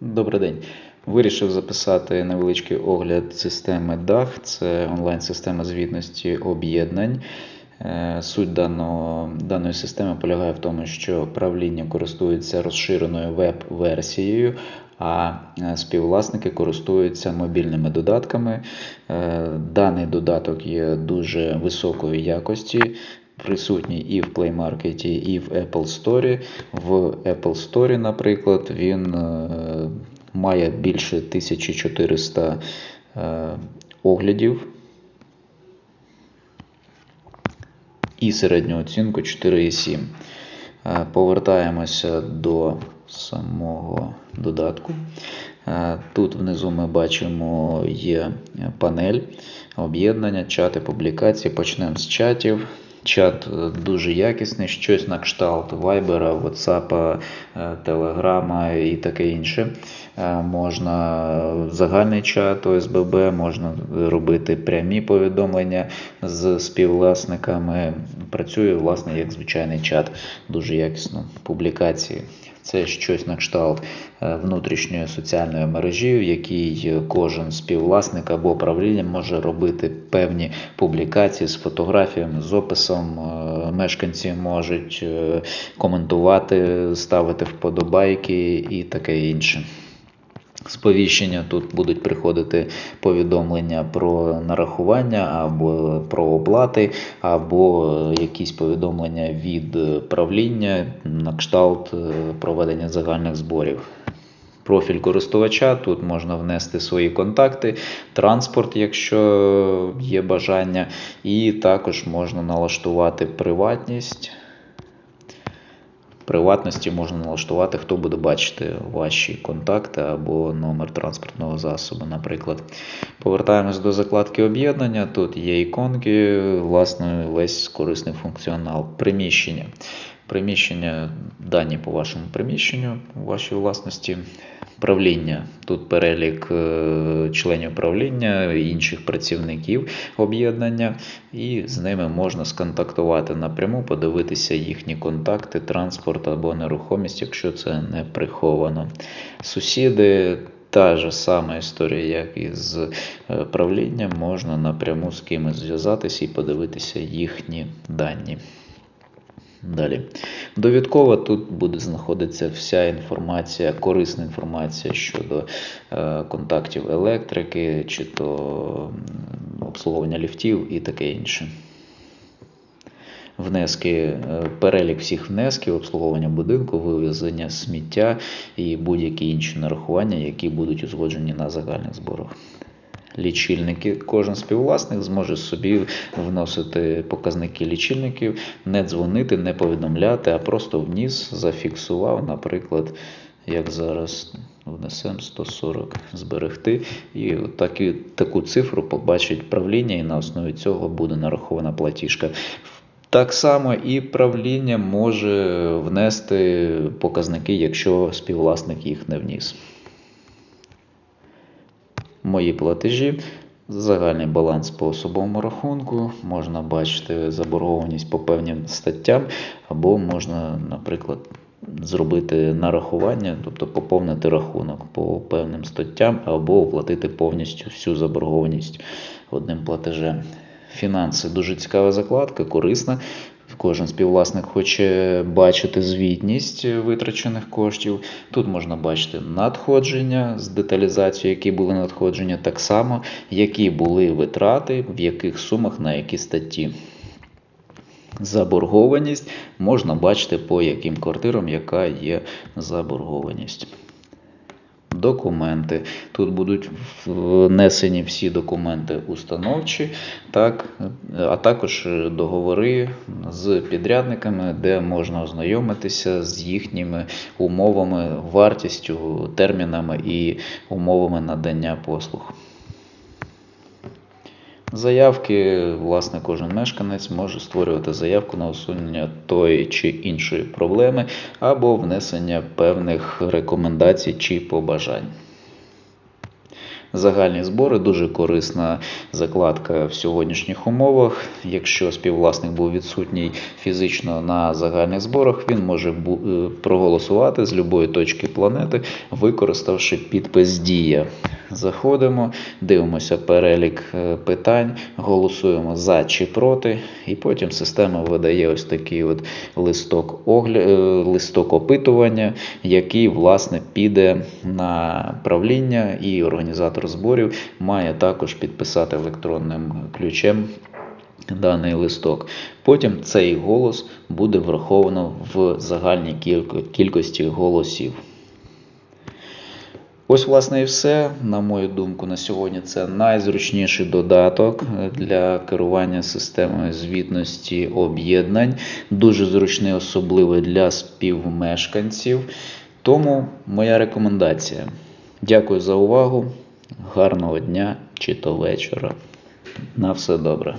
Добрий день. Вирішив записати невеличкий огляд системи DAG. Це онлайн-система звітності об'єднань. Е, Суть даного, даної системи полягає в тому, що правління користується розширеною веб-версією, а е, співвласники користуються мобільними додатками. Е, Даний додаток є дуже високої якості. Присутній і в Play Market, і в Apple Store. В Apple Store, наприклад, він е, має більше 1400 е, оглядів і середню оцінку 4,7. Е, Повертаємося до самого додатку. Тут внизу ми бачимо є панель об'єднання, чати, публікації. Почнемо з чатів. Чат е, дуже якісний, щось на кшталт Viber, WhatsApp, Telegram і таке інше. Е, Можна загальний чат ОСББ, можна робити прямі повідомлення з співвласниками. Працює, власне, як звичайний чат, дуже якісно. Публікації. Це щось на кшталт е, внутрішньої соціальної мережі, в якій кожен співвласник або правління може робити певні публікації з фотографіями, з описом. Е, Мешканці можуть е, коментувати, ставити вподобайки і таке інше. Сповіщення тут будуть приходити повідомлення про нарахування або про оплати, або якісь повідомлення від правління на кшталт е, проведення загальних зборів. Профіль користувача, тут можна внести свої контакти, транспорт, якщо є бажання, і також можна налаштувати приватність. Приватності можна налаштувати, хто буде бачити ваші контакти або номер транспортного засобу, наприклад. Повертаємось до закладки об'єднання. Тут є іконки, власне, весь корисний функціонал. Приміщення. Приміщення, дані по вашому приміщенню, вашій власності. Правління. Тут перелік е, членів правління, інших працівників об'єднання, і з ними можна сконтактувати напряму, подивитися їхні контакти, транспорт або нерухомість, якщо це не приховано. Сусіди. Та ж сама історія, як і з е, правлінням, можна напряму з кимось зв'язатися і подивитися їхні дані. Далі. Довідково тут буде знаходитися вся інформація, корисна інформація щодо е, контактів електрики, чи то обслуговування ліфтів і таке інше. Внески, е, перелік всіх внесків, обслуговування будинку, вивезення сміття і будь-які інші нарахування, які будуть узгоджені на загальних зборах лічильники. Кожен співвласник зможе собі вносити показники лічильників, не дзвонити, не повідомляти, а просто вніс, зафіксував, наприклад, як зараз внесемо 140 зберегти. І такі, таку цифру побачить правління, і на основі цього буде нарахована платіжка. Так само і правління може внести показники, якщо співвласник їх не вніс мої платежі, загальний баланс по особовому рахунку, можна бачити заборгованість по певним статтям, або можна, наприклад, зробити нарахування, тобто поповнити рахунок по певним статтям, або оплатити повністю всю заборгованість одним платежем. Фінанси дуже цікава закладка, корисна. Кожен співвласник хоче бачити звітність витрачених коштів. Тут можна бачити надходження з деталізацією, які були надходження, так само, які були витрати, в яких сумах на які статті. Заборгованість можна бачити по яким квартирам, яка є заборгованість. Документи. Тут будуть внесені всі документи установчі, так, а також договори з підрядниками, де можна ознайомитися з їхніми умовами, вартістю, термінами і умовами надання послуг. Заявки, власне, кожен мешканець може створювати заявку на усунення тої чи іншої проблеми або внесення певних рекомендацій чи побажань. Загальні збори дуже корисна закладка в сьогоднішніх умовах. Якщо співвласник був відсутній фізично на загальних зборах, він може е, проголосувати з будь-якої точки планети, використавши підпис Дія. Заходимо, дивимося перелік е, питань, голосуємо за чи проти, і потім система видає ось такий от листок, огля... е, листок опитування, який власне піде на правління, і організатор зборів має також підписати електронним ключем даний листок. Потім цей голос буде враховано в загальній кількості голосів. Ось, власне, і все. На мою думку, на сьогодні це найзручніший додаток для керування системою звітності об'єднань. Дуже зручний, особливо для співмешканців. Тому моя рекомендація. Дякую за увагу. Гарного дня чи то вечора. На все добре.